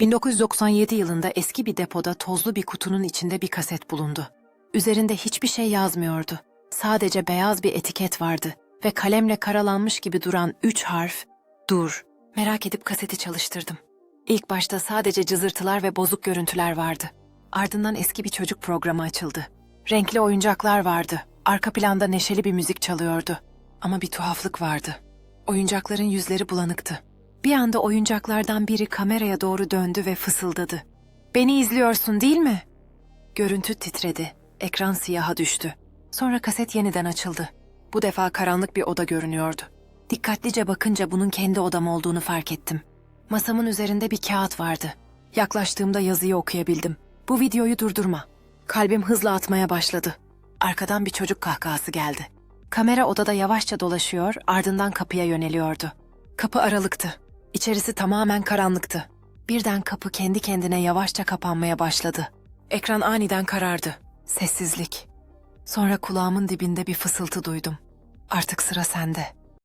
1997 yılında eski bir depoda tozlu bir kutunun içinde bir kaset bulundu. Üzerinde hiçbir şey yazmıyordu. Sadece beyaz bir etiket vardı ve kalemle karalanmış gibi duran üç harf dur. Merak edip kaseti çalıştırdım. İlk başta sadece cızırtılar ve bozuk görüntüler vardı. Ardından eski bir çocuk programı açıldı. Renkli oyuncaklar vardı. Arka planda neşeli bir müzik çalıyordu. Ama bir tuhaflık vardı. Oyuncakların yüzleri bulanıktı. Bir anda oyuncaklardan biri kameraya doğru döndü ve fısıldadı. Beni izliyorsun değil mi? Görüntü titredi. Ekran siyaha düştü. Sonra kaset yeniden açıldı. Bu defa karanlık bir oda görünüyordu. Dikkatlice bakınca bunun kendi odam olduğunu fark ettim. Masamın üzerinde bir kağıt vardı. Yaklaştığımda yazıyı okuyabildim. Bu videoyu durdurma. Kalbim hızla atmaya başladı. Arkadan bir çocuk kahkahası geldi. Kamera odada yavaşça dolaşıyor, ardından kapıya yöneliyordu. Kapı aralıktı. İçerisi tamamen karanlıktı. Birden kapı kendi kendine yavaşça kapanmaya başladı. Ekran aniden karardı. Sessizlik. Sonra kulağımın dibinde bir fısıltı duydum. Artık sıra sende.